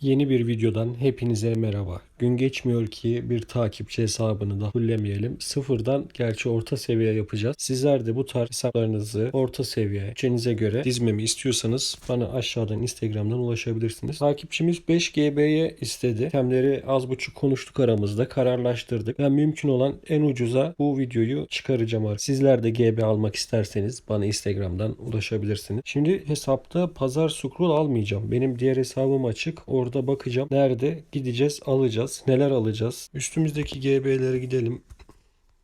Yeni bir videodan hepinize merhaba. Gün geçmiyor ki bir takipçi hesabını da fullemeyelim. Sıfırdan gerçi orta seviye yapacağız. Sizler de bu tarz hesaplarınızı orta seviye bütçenize göre dizmemi istiyorsanız bana aşağıdan Instagram'dan ulaşabilirsiniz. Takipçimiz 5 GB'ye istedi. Temleri az buçuk konuştuk aramızda. Kararlaştırdık. Ben mümkün olan en ucuza bu videoyu çıkaracağım. Sizler de GB almak isterseniz bana Instagram'dan ulaşabilirsiniz. Şimdi hesapta pazar scroll almayacağım. Benim diğer hesabım açık. Orada bakacağım. Nerede? Gideceğiz, alacağız. Neler alacağız? Üstümüzdeki GB'lere gidelim.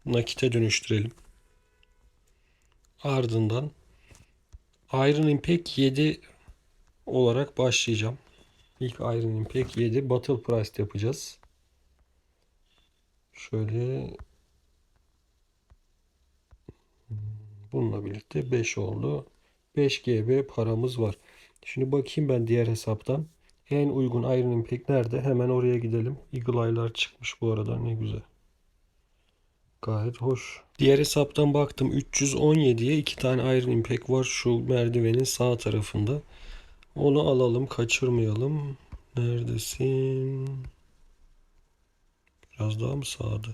Nakite dönüştürelim. Ardından Iron Impact 7 olarak başlayacağım. İlk Iron Impact 7 Battle Price yapacağız. Şöyle bununla birlikte 5 oldu. 5 GB paramız var. Şimdi bakayım ben diğer hesaptan. En uygun Iron Impact nerede? Hemen oraya gidelim. Eagle Eye'lar çıkmış bu arada. Ne güzel. Gayet hoş. Diğer hesaptan baktım 317'ye iki tane Iron Impact var şu merdivenin sağ tarafında. Onu alalım, kaçırmayalım. Neredesin? Biraz daha mı sağda?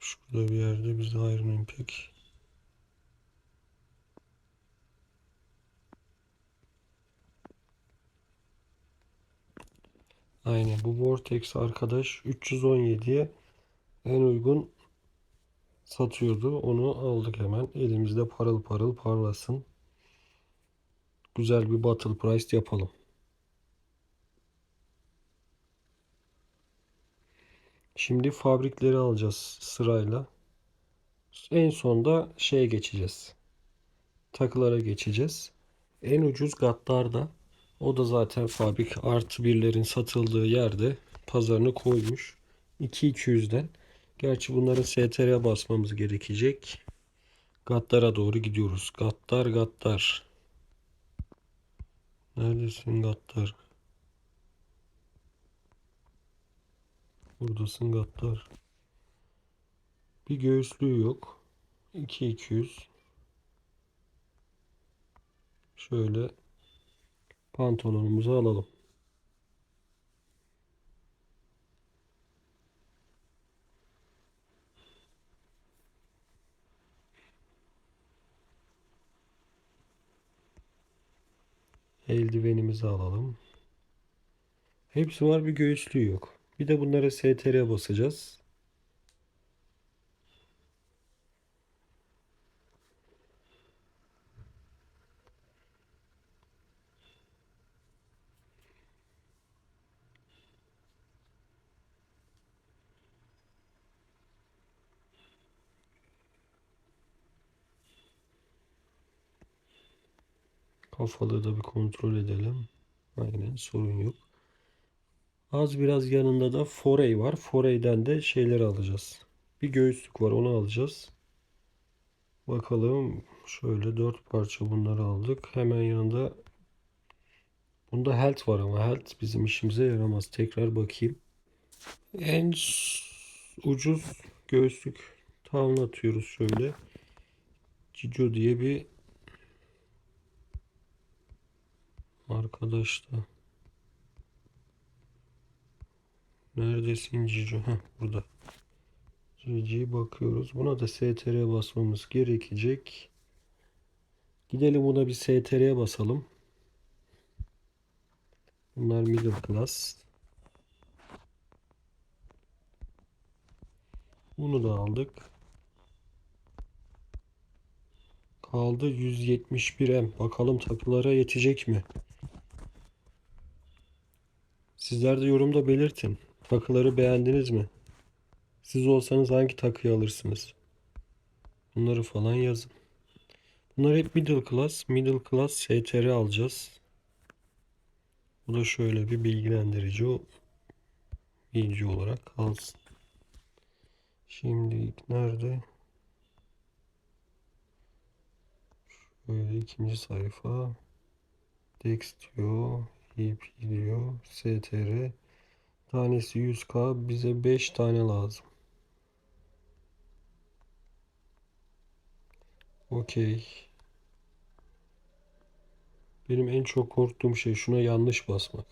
Şurada bir yerde bizde Iron Impact. Aynen bu Vortex arkadaş 317'ye en uygun satıyordu. Onu aldık hemen. Elimizde parıl parıl parlasın. Güzel bir Battle Price yapalım. Şimdi fabrikleri alacağız sırayla. En sonda şeye geçeceğiz. Takılara geçeceğiz. En ucuz Gattar'da. O da zaten fabrik artı birlerin satıldığı yerde pazarını koymuş. 2200'den. Gerçi bunların STR'ye basmamız gerekecek. Gattar'a doğru gidiyoruz. Gattar Gattar. Neredesin Gattar? Buradasın Gattar. Bir göğüslüğü yok. 2200. Şöyle pantolonumuzu alalım. Eldivenimizi alalım. Hepsi var bir göğüslüğü yok. Bir de bunlara STR basacağız. Kafalığı da bir kontrol edelim. Aynen sorun yok. Az biraz yanında da Forey var. Forey'den de şeyleri alacağız. Bir göğüslük var onu alacağız. Bakalım şöyle dört parça bunları aldık. Hemen yanında bunda health var ama health bizim işimize yaramaz. Tekrar bakayım. En ucuz göğüslük town atıyoruz şöyle. Cico diye bir arkadaş da. Neredesin Cico? Heh, burada. Cici'ye bakıyoruz. Buna da STR'ye basmamız gerekecek. Gidelim buna bir STR'ye basalım. Bunlar middle class. Bunu da aldık. Kaldı 171M. Bakalım takılara yetecek mi? Sizler de yorumda belirtin. Takıları beğendiniz mi? Siz olsanız hangi takıyı alırsınız? Bunları falan yazın. Bunlar hep middle class. Middle class STR alacağız. Bu da şöyle bir bilgilendirici bilgi olarak kalsın. Şimdi nerede? Şöyle ikinci sayfa. Dex diyor. EP diyor. STR. Tanesi 100k. Bize 5 tane lazım. Okey. Benim en çok korktuğum şey şuna yanlış basmak.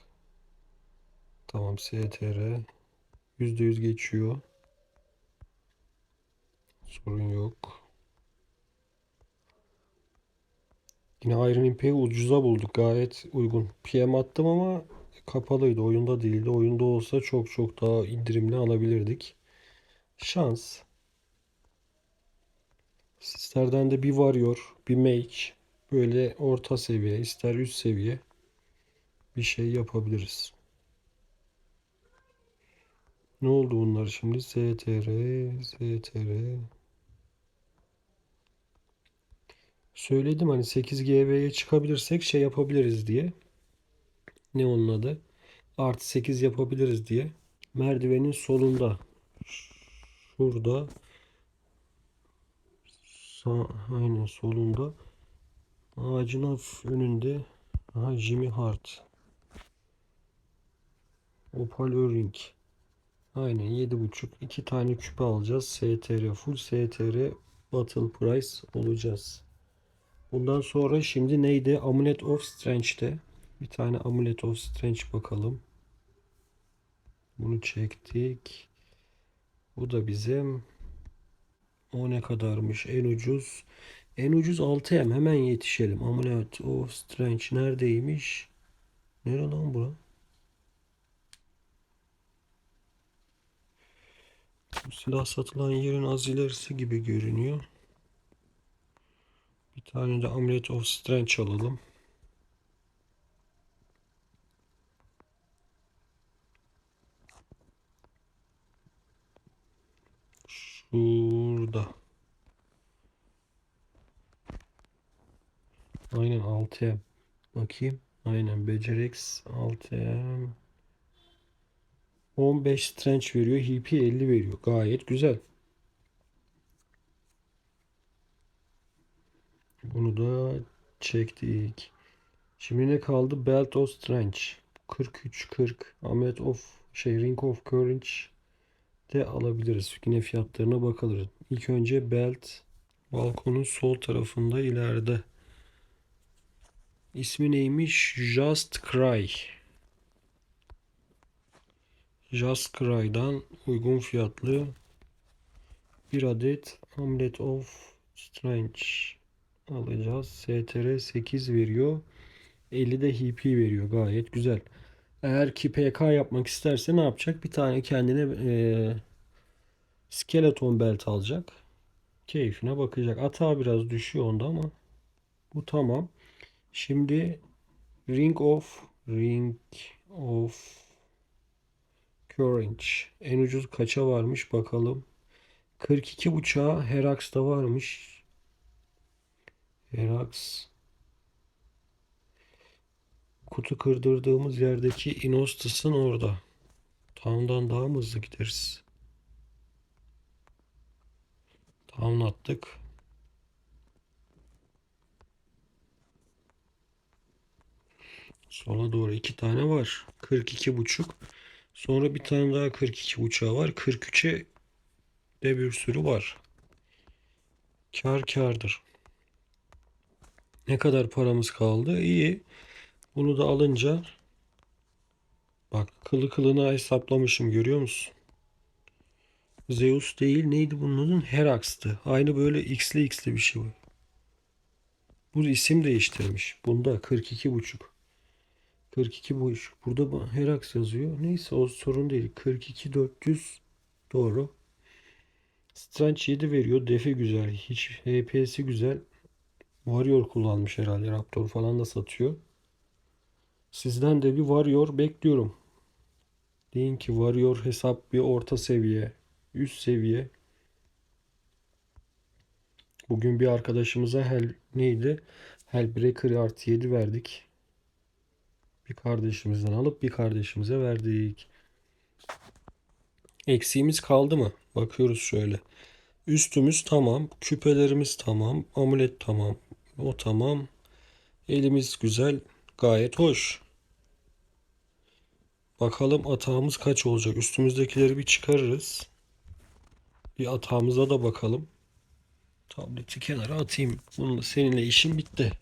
Tamam STR. %100 geçiyor. Sorun yok. Yine Iron Impact'i ucuza bulduk. Gayet uygun. PM attım ama kapalıydı. Oyunda değildi. Oyunda olsa çok çok daha indirimli alabilirdik. Şans. Sizlerden de bir Warrior, bir Mage. Böyle orta seviye, ister üst seviye bir şey yapabiliriz. Ne oldu bunlar şimdi? STR, STR. Söyledim hani 8 GB'ye çıkabilirsek şey yapabiliriz diye. Ne onun adı? Artı 8 yapabiliriz diye. Merdivenin solunda. Şurada. Sağ, aynen solunda. Ağacın önünde. Aha Jimmy Hart. Opal Öring. Aynen 7.5 iki tane küpe alacağız. STR full STR Battle Price olacağız. Bundan sonra şimdi neydi? Amulet of Strange'de. Bir tane Amulet of Strange bakalım. Bunu çektik. Bu da bizim. O ne kadarmış? En ucuz. En ucuz 6M. Hemen yetişelim. Amulet of Strange neredeymiş? Nere lan bura? Bu silah satılan yerin az ilerisi gibi görünüyor. Bir tane de Amulet of Strange alalım. Şurada. Aynen 6M. Bakayım. Aynen Becerex 6M. 15 Strange veriyor. HP 50 veriyor. Gayet güzel. Bunu da çektik. Şimdi ne kaldı? Belt of Strange. 43 40. Amulet of şey Ring of Courage de alabiliriz. Yine fiyatlarına bakalım. İlk önce Belt balkonun sol tarafında ileride. İsmi neymiş? Just Cry. Just Cry'dan uygun fiyatlı bir adet Amulet of Strange alacağız. STR 8 veriyor. 50 de HP veriyor. Gayet güzel. Eğer ki PK yapmak isterse ne yapacak? Bir tane kendine e, skeleton belt alacak. Keyfine bakacak. Atağı biraz düşüyor onda ama bu tamam. Şimdi Ring of Ring of Courage. En ucuz kaça varmış bakalım. 42 buçağı Herax'ta varmış. Herax kutu kırdırdığımız yerdeki Inostas'ın orada. Town'dan daha mı hızlı gideriz? Town attık. Sola doğru iki tane var. 42 buçuk. Sonra bir tane daha 42 buçuğa var. 43'e de bir sürü var. Kar kardır. Ne kadar paramız kaldı? İyi. Bunu da alınca bak kılı kılına hesaplamışım görüyor musun? Zeus değil neydi bunun? Herax'tı. Aynı böyle x'li x'li bir şey bu. Bu isim değiştirmiş. Bunda 42 buçuk. 42 buçuk. Burada bu- Herax yazıyor. Neyse o sorun değil. 42 400 doğru. Strange 7 veriyor. Defi güzel. Hiç HP'si güzel. Warrior kullanmış herhalde. Raptor falan da satıyor. Sizden de bir Warrior bekliyorum. Deyin ki Warrior hesap bir orta seviye, üst seviye. Bugün bir arkadaşımıza Hell neydi? Hellbreaker artı 7 verdik. Bir kardeşimizden alıp bir kardeşimize verdik. Eksiğimiz kaldı mı? Bakıyoruz şöyle. Üstümüz tamam. Küpelerimiz tamam. Amulet tamam. O tamam. Elimiz güzel. Gayet hoş. Bakalım atağımız kaç olacak. Üstümüzdekileri bir çıkarırız. Bir atağımıza da bakalım. Tableti kenara atayım. Bununla seninle işim bitti.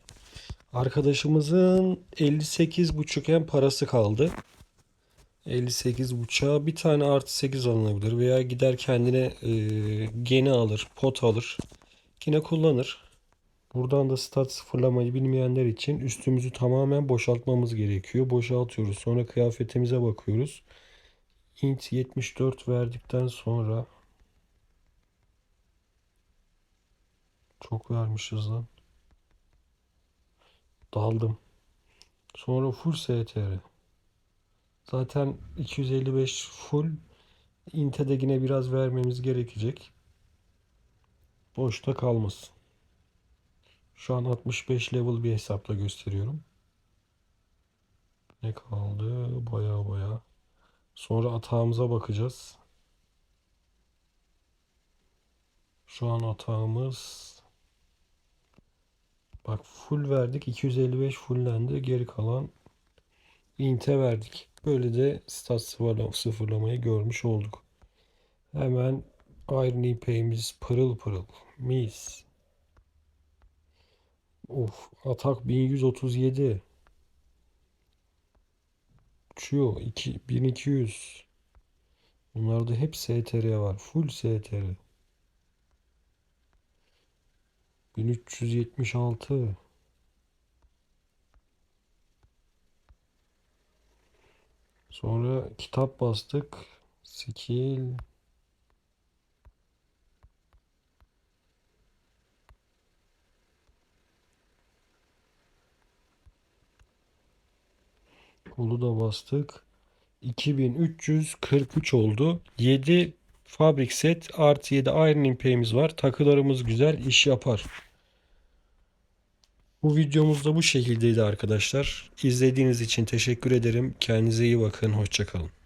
Arkadaşımızın 58,5 en parası kaldı. 58,5'a bir tane artı 8 alınabilir veya gider kendine e, geni alır, pot alır. Yine kullanır. Buradan da stat sıfırlamayı bilmeyenler için üstümüzü tamamen boşaltmamız gerekiyor. Boşaltıyoruz. Sonra kıyafetimize bakıyoruz. int 74 verdikten sonra çok vermişiz lan. Daldım. Sonra full STR. Zaten 255 full. Int'e de yine biraz vermemiz gerekecek. Boşta kalmasın. Şu an 65 level bir hesapla gösteriyorum. Ne kaldı? Baya baya. Sonra atağımıza bakacağız. Şu an atağımız bak full verdik. 255 fulllendi. Geri kalan int'e verdik. Böyle de stat sıfırla- sıfırlamayı görmüş olduk. Hemen Iron ipeğimiz pırıl pırıl. Mis. Of atak 1137. Uçuyor. 2, 1200. Bunlarda hep STR var. Full STR. 1376. Sonra kitap bastık. Skill. Kolu da bastık. 2343 oldu. 7 fabrik set artı 7 Iron Impey'imiz var. Takılarımız güzel iş yapar. Bu videomuz da bu şekildeydi arkadaşlar. İzlediğiniz için teşekkür ederim. Kendinize iyi bakın. Hoşçakalın.